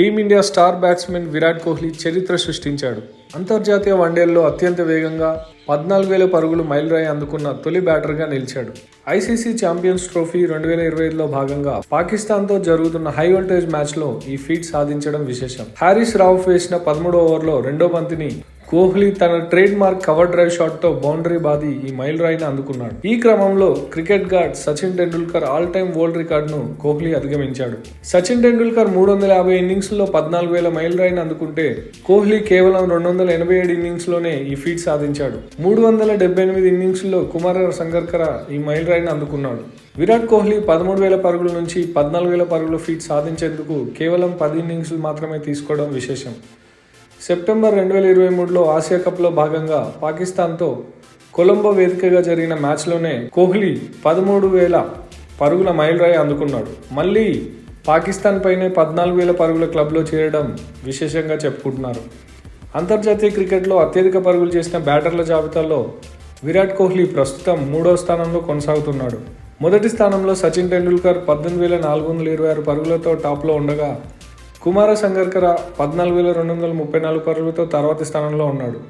Team India star batsmen Virat Kohli చరిత్ర సృష్టించాడు. అంతర్జాతీయ వన్డేల్లో అత్యంత వేగంగా పద్నాలుగు వేల పరుగులు మైలురాయి అందుకున్న తొలి బ్యాటర్గా నిలిచాడు. ఐసీసీ ఛాంపియన్స్ ట్రోఫీ రెండు వేల ఇరవై ఐదులో భాగంగా పాకిస్తాన్తో జరుగుతున్న హై వోల్టేజ్ మ్యాచ్లో ఈ ఫీట్ సాధించడం విశేషం. హారిస్ రావు వేసిన పదమూడో ఓవర్లో రెండో బంతిని కోహ్లీ తన ట్రేడ్ మార్క్ కవర్ డ్రైవ్ షాట్తో బౌండరీ బాది ఈ మైల్ రాయిని అందుకున్నాడు. ఈ క్రమంలో cricket god Sachin Tendulkar all time world రికార్డును కోహ్లీ అధిగమించాడు. సచిన్ టెండూల్కర్ మూడు వందల యాభై ఇన్నింగ్స్లో పద్నాలుగు వేల మైల్ రాయిని అందుకుంటే కోహ్లీ కేవలం రెండు వందల ఎనభై ఏడు ఇన్నింగ్స్లోనే ఈ ఫీట్ సాధించాడు. మూడు వందల డెబ్బై ఎనిమిది ఇన్నింగ్స్లో కుమార సంగర్కర ఈ మైల్ రాయిని అందుకున్నాడు. విరాట్ కోహ్లీ పదమూడు వేల పరుగుల నుంచి పద్నాలుగు వేల పరుగుల ఫీట్ సాధించేందుకు కేవలం పది ఇన్నింగ్స్ మాత్రమే తీసుకోవడం విశేషం. సెప్టెంబర్ రెండు వేల ఇరవై మూడులో ఆసియా కప్లో భాగంగా పాకిస్తాన్తో కొలంబో వేదికగా జరిగిన మ్యాచ్లోనే కోహ్లీ పదమూడు వేల పరుగుల మైలురాయి అందుకున్నాడు. మళ్ళీ పాకిస్తాన్ పైనే పద్నాలుగు వేల పరుగుల క్లబ్లో చేరడం విశేషంగా చెప్పుకుంటున్నారు. అంతర్జాతీయ క్రికెట్లో అత్యధిక పరుగులు చేసిన బ్యాటర్ల జాబితాలో విరాట్ కోహ్లీ ప్రస్తుతం మూడో స్థానంలో కొనసాగుతున్నాడు. మొదటి స్థానంలో సచిన్ టెండూల్కర్ పద్దెనిమిది వేల నాలుగు వందల ఇరవై ఆరు పరుగులతో టాప్లో ఉండగా కుమార సంగర్కర పద్నాలుగు వేల రెండు వందల ముప్పై నాలుగు పరుగులతో తర్వాతి స్థానంలో ఉన్నాడు.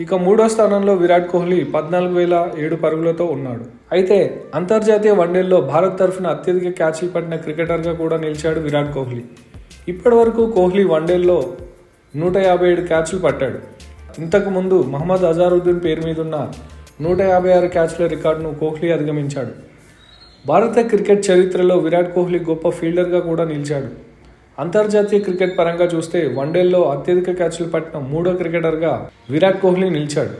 ఇక మూడో స్థానంలో విరాట్ కోహ్లీ పద్నాలుగు వేల ఏడు పరుగులతో ఉన్నాడు. అయితే అంతర్జాతీయ వన్డేల్లో భారత్ తరఫున అత్యధిక క్యాచ్లు పట్టిన క్రికెటర్గా కూడా నిలిచాడు విరాట్ కోహ్లీ. ఇప్పటి వరకు కోహ్లీ వన్డేల్లో నూట యాభై ఏడు క్యాచ్లు పట్టాడు. ఇంతకు ముందు మహమ్మద్ అజారుద్దీన్ పేరు మీద ఉన్న నూట యాభై ఆరు క్యాచ్ల రికార్డును కోహ్లీ అధిగమించాడు. భారత క్రికెట్ చరిత్రలో విరాట్ కోహ్లీ గొప్ప ఫీల్డర్గా కూడా నిలిచాడు. అంతర్జాతీయ క్రికెట్ పరంగా చూస్తే వన్డేల్లో అత్యధిక క్యాచ్లు పట్టిన మూడో క్రికెటర్గా విరాట్ కోహ్లీ నిలిచాడు.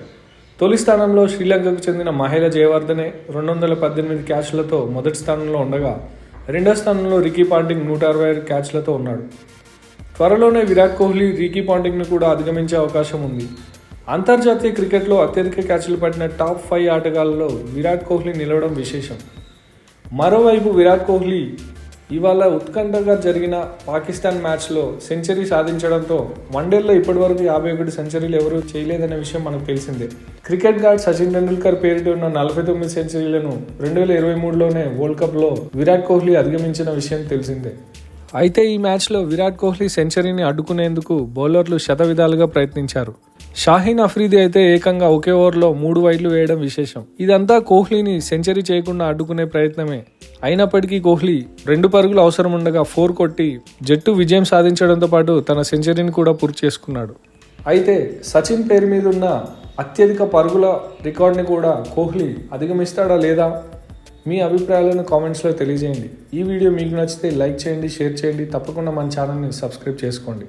తొలి స్థానంలో శ్రీలంకకు చెందిన మహిళ జయవర్ధనే రెండు వందల పద్దెనిమిది క్యాచ్లతో మొదటి స్థానంలో ఉండగా రెండో స్థానంలో రికీ పాంటింగ్ నూట అరవై ఆరు క్యాచ్లతో ఉన్నాడు. త్వరలోనే విరాట్ కోహ్లీ రికీ పాంటింగ్ను కూడా అధిగమించే అవకాశం ఉంది. అంతర్జాతీయ క్రికెట్లో అత్యధిక క్యాచ్లు పట్టిన టాప్ ఫైవ్ ఆటగాళ్ళలో విరాట్ కోహ్లీ నిలవడం విశేషం. మరోవైపు విరాట్ కోహ్లీ ఇవాళ ఉత్కంఠగా జరిగిన పాకిస్తాన్ మ్యాచ్లో సెంచరీ సాధించడంతో వన్డేల్లో ఇప్పటివరకు యాభై ఒకటి సెంచరీలు ఎవరూ చేయలేదనే విషయం మనకు తెలిసిందే. క్రికెట్ గార్డ్ సచిన్ టెండూల్కర్ పేరిట ఉన్న నలభై తొమ్మిది సెంచరీలను రెండు వేల ఇరవై మూడులోనే వరల్డ్ కప్లో విరాట్ కోహ్లీ అధిగమించిన విషయం తెలిసిందే. అయితే ఈ మ్యాచ్లో విరాట్ కోహ్లీ సెంచరీని అడ్డుకునేందుకు బౌలర్లు శతవిధాలుగా ప్రయత్నించారు. షాహీన్ అఫ్రీది అయితే ఏకంగా ఒకే ఓవర్లో మూడు వైడ్లు వేయడం విశేషం. ఇదంతా కోహ్లీని సెంచరీ చేయకుండా అడ్డుకునే ప్రయత్నమే. అయినప్పటికీ కోహ్లీ రెండు పరుగులు అవసరం ఉండగా ఫోర్ కొట్టి జట్టు విజయం సాధించడంతో పాటు తన సెంచరీని కూడా పూర్తి చేసుకున్నాడు. అయితే సచిన్ పేరు మీద ఉన్న అత్యధిక పరుగుల రికార్డ్ని కూడా కోహ్లీ అధిగమిస్తాడా లేదా? మీ అభిప్రాయాలను కామెంట్స్లో తెలియజేయండి. ఈ వీడియో మీకు నచ్చితే లైక్ చేయండి షేర్ చేయండి. తప్పకుండా మన ఛానల్ని సబ్స్క్రైబ్ చేసుకోండి.